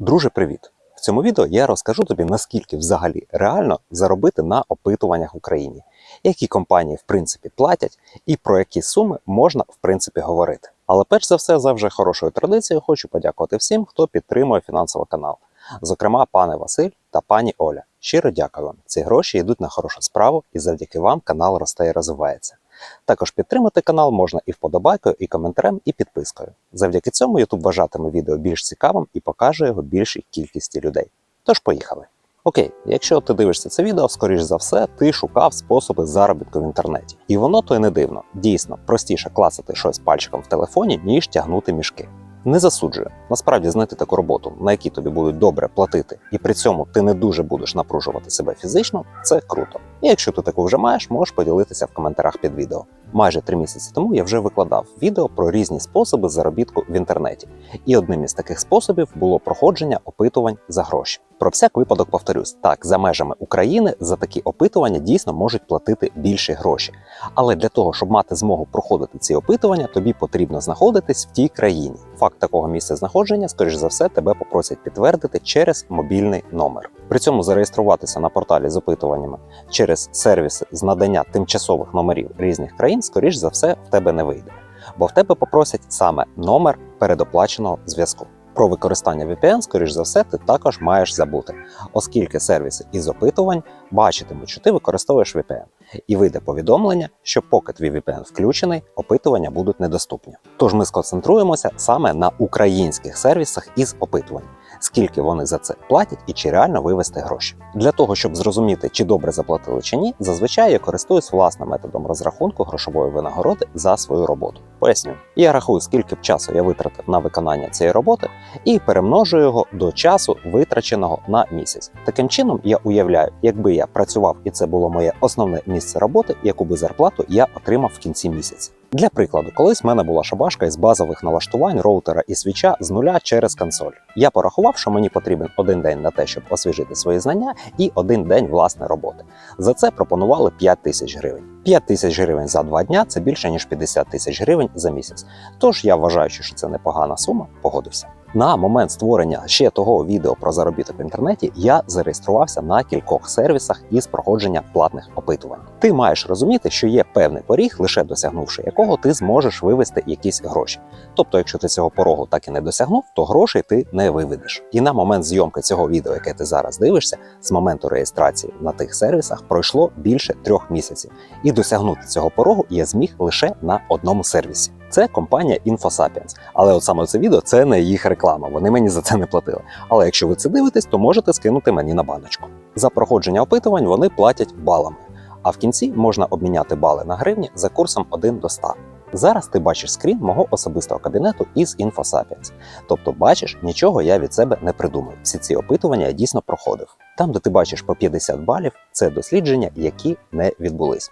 Друже, привіт! В цьому відео я розкажу тобі, наскільки взагалі реально заробити на опитуваннях в Україні, які компанії в принципі платять і про які суми можна в принципі говорити. Але перш за все, за вже хорошою традицією, хочу подякувати всім, хто підтримує фінансовий канал. Зокрема, пане Василь та пані Оля. Щиро дякую вам. Ці гроші йдуть на хорошу справу, і завдяки вам канал росте і розвивається. Також підтримати канал можна і вподобайкою, і коментарем, і підпискою. Завдяки цьому YouTube вважатиме відео більш цікавим і покаже його більшій кількості людей. Тож поїхали. Окей, якщо ти дивишся це відео, скоріш за все, ти шукав способи заробітку в інтернеті. І воно то й не дивно. Дійсно, простіше клацати щось пальчиком в телефоні, ніж тягнути мішки. Не засуджую. Насправді знайти таку роботу, на якій тобі будуть добре платити, і при цьому ти не дуже будеш напружувати себе фізично, це круто. І якщо ти таку вже маєш, можеш поділитися в коментарях під відео. Майже три місяці тому я вже викладав відео про різні способи заробітку в інтернеті, і одним із таких способів було проходження опитувань за гроші. Про всяк випадок повторюсь, так за межами України за такі опитування дійсно можуть платити більші гроші. Але для того, щоб мати змогу проходити ці опитування, тобі потрібно знаходитись в тій країні. Факт такого місця знаходження, скоріш за все, тебе попросять підтвердити через мобільний номер. При цьому зареєструватися на порталі з опитуваннями через сервіси з надання тимчасових номерів різних країн, скоріш за все, в тебе не вийде, бо в тебе попросять саме номер передоплаченого зв'язку. Про використання VPN, скоріш за все, ти також маєш забути, оскільки сервіси із опитувань бачитимуть, що ти використовуєш VPN, і вийде повідомлення, що поки твій VPN включений, опитування будуть недоступні. Тож ми сконцентруємося саме на українських сервісах із опитувань, скільки вони за це платять і чи реально вивести гроші. Для того щоб зрозуміти, чи добре заплатили чи ні, зазвичай я користуюсь власним методом розрахунку грошової винагороди за свою роботу. Поясню, я рахую, скільки б часу я витратив на виконання цієї роботи, і перемножую його до часу, витраченого на місяць. Таким чином, я уявляю, якби я працював і це було моє основне місце роботи, яку би зарплату я отримав в кінці місяця. Для прикладу, колись в мене була шабашка із базових налаштувань роутера і свіча з нуля через консоль. Я порахував, що мені потрібен один день на те, щоб освіжити свої знання, і один день власне роботи. За це пропонували 5 тисяч гривень. 5 тисяч гривень за два дня це більше ніж 50 тисяч гривень за місяць. Тож я вважаючи, що це непогана сума, погодився. На момент створення ще того відео про заробіток в інтернеті я зареєструвався на кількох сервісах із проходження платних опитувань. Ти маєш розуміти, що є певний поріг, лише досягнувши якого ти зможеш вивести якісь гроші. Тобто, якщо ти цього порогу так і не досягнув, то грошей ти не виведеш. І на момент зйомки цього відео, яке ти зараз дивишся, з моменту реєстрації на тих сервісах пройшло більше трьох місяців, і досягнути цього порогу я зміг лише на одному сервісі. Це компанія InfoSapiens. Але от саме це відео це не їх реклама. Вони мені за це не платили. Але якщо ви це дивитесь, то можете скинути мені на баночку. За проходження опитувань вони платять балами. А в кінці можна обміняти бали на гривні за курсом 1 до 100. Зараз ти бачиш скрін мого особистого кабінету із InfoSapiens. Тобто, бачиш, нічого я від себе не придумав. Всі ці опитування я дійсно проходив. Там, де ти бачиш по 50 балів, це дослідження, які не відбулись.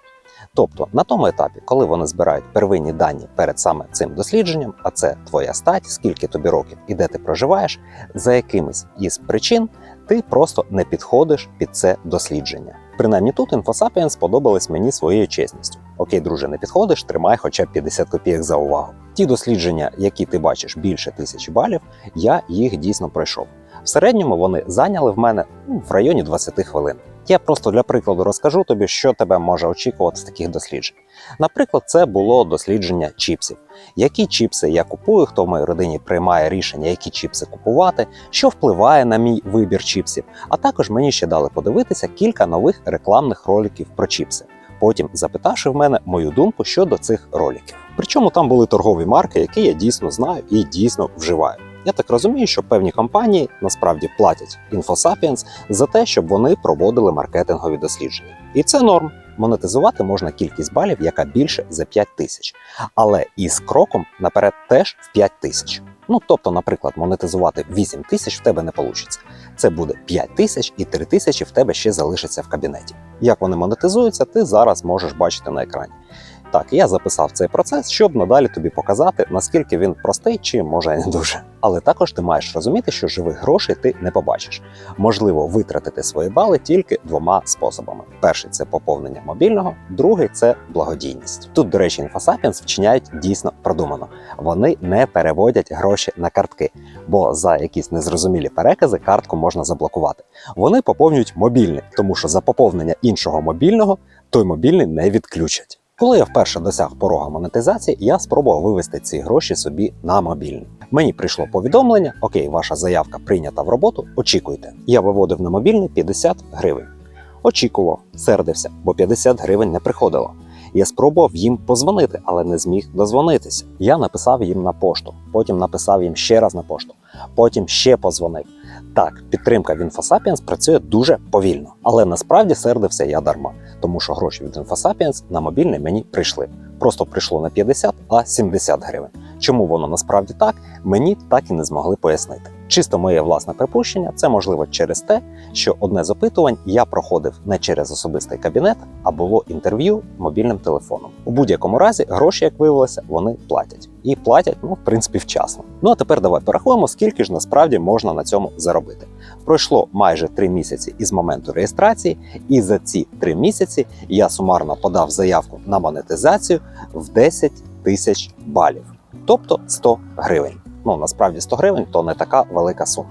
Тобто на тому етапі, коли вони збирають первинні дані перед саме цим дослідженням, а це твоя стать, скільки тобі років і де ти проживаєш, за якимись із причин ти просто не підходиш під це дослідження. Принаймні тут інфосапіен сподобались мені своєю чесністю. Окей, друже, не підходиш, тримай хоча б 50 копійок за увагу. Ті дослідження, які ти бачиш більше тисячі балів, я їх дійсно пройшов. В середньому вони зайняли в мене ну, в районі 20 хвилин. Я просто для прикладу розкажу тобі, що тебе може очікувати з таких досліджень. Наприклад, це було дослідження чіпсів. Які чіпси я купую, хто в моїй родині приймає рішення, які чіпси купувати, що впливає на мій вибір чіпсів. А також мені ще дали подивитися кілька нових рекламних роликів про чіпси. Потім запитавши в мене мою думку щодо цих роликів. Причому там були торгові марки, які я дійсно знаю і дійсно вживаю. Я так розумію, що певні компанії насправді платять InfoSapiens за те, щоб вони проводили маркетингові дослідження. І це норм. Монетизувати можна кількість балів, яка більше за 5 тисяч, але із кроком наперед теж в 5 тисяч. Ну тобто, наприклад, монетизувати 8 тисяч в тебе не вийде. Це буде 5 тисяч і 3 тисячі в тебе ще залишиться в кабінеті. Як вони монетизуються, ти зараз можеш бачити на екрані. Так, я записав цей процес, щоб надалі тобі показати, наскільки він простий чи може не дуже. Але також ти маєш розуміти, що живих грошей ти не побачиш. Можливо витратити свої бали тільки двома способами: перший це поповнення мобільного, другий це благодійність. Тут, до речі, інфосапіенс вчиняють дійсно продумано. Вони не переводять гроші на картки, бо за якісь незрозумілі перекази картку можна заблокувати. Вони поповнюють мобільний, тому що за поповнення іншого мобільного той мобільний не відключать. Коли я вперше досяг порога монетизації, я спробував вивести ці гроші собі на мобільний. Мені прийшло повідомлення: Окей, ваша заявка прийнята в роботу. Очікуйте. Я виводив на мобільний 50 гривень. Очікував, сердився, бо 50 гривень не приходило. Я спробував їм позвонити, але не зміг дозвонитися. Я написав їм на пошту, потім написав їм ще раз на пошту, потім ще позвонив. Так, підтримка в InfoSapiens працює дуже повільно, але насправді сердився я дарма, тому що гроші від InfoSapiens на мобільний мені прийшли. Просто прийшло не 50, а 70 гривень. Чому воно насправді так, мені так і не змогли пояснити. Чисто моє власне припущення, це можливо через те, що одне з опитувань я проходив не через особистий кабінет, а було інтерв'ю мобільним телефоном. У будь-якому разі гроші, як виявилося, вони платять і платять, ну в принципі, вчасно. Ну а тепер давай порахуємо, скільки ж насправді можна на цьому заробити. Пройшло майже три місяці із моменту реєстрації, і за ці три місяці я сумарно подав заявку на монетизацію в 10 тисяч балів, тобто 100 гривень. Ну насправді 100 гривень то не така велика сума.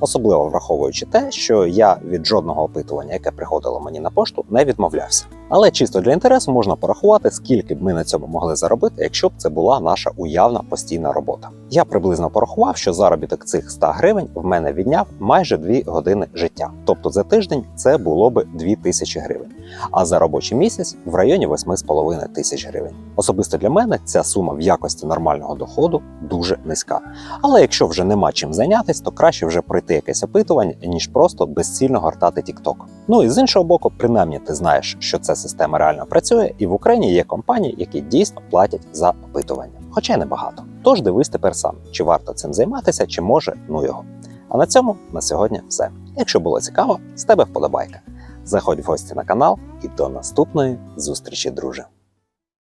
Особливо враховуючи те, що я від жодного опитування, яке приходило мені на пошту, не відмовлявся. Але чисто для інтересу можна порахувати, скільки б ми на цьому могли заробити, якщо б це була наша уявна постійна робота. Я приблизно порахував, що заробіток цих 100 гривень в мене відняв майже 2 години життя. Тобто за тиждень це було б 2 тисячі гривень. А за робочий місяць в районі 8,5 тисяч гривень. Особисто для мене ця сума в якості нормального доходу дуже низька. Але якщо вже нема чим зайнятися, то краще вже пройти якесь опитування, ніж просто безцільно гортати TikTok. Ну і з іншого боку, принаймні ти знаєш, що ця система реально працює, і в Україні є компанії, які дійсно платять за опитування, хоча й небагато. Тож дивись тепер сам, чи варто цим займатися, чи може ну його. А на цьому на сьогодні все. Якщо було цікаво, з тебе вподобайка. Заходь в гості на канал і до наступної зустрічі, друже.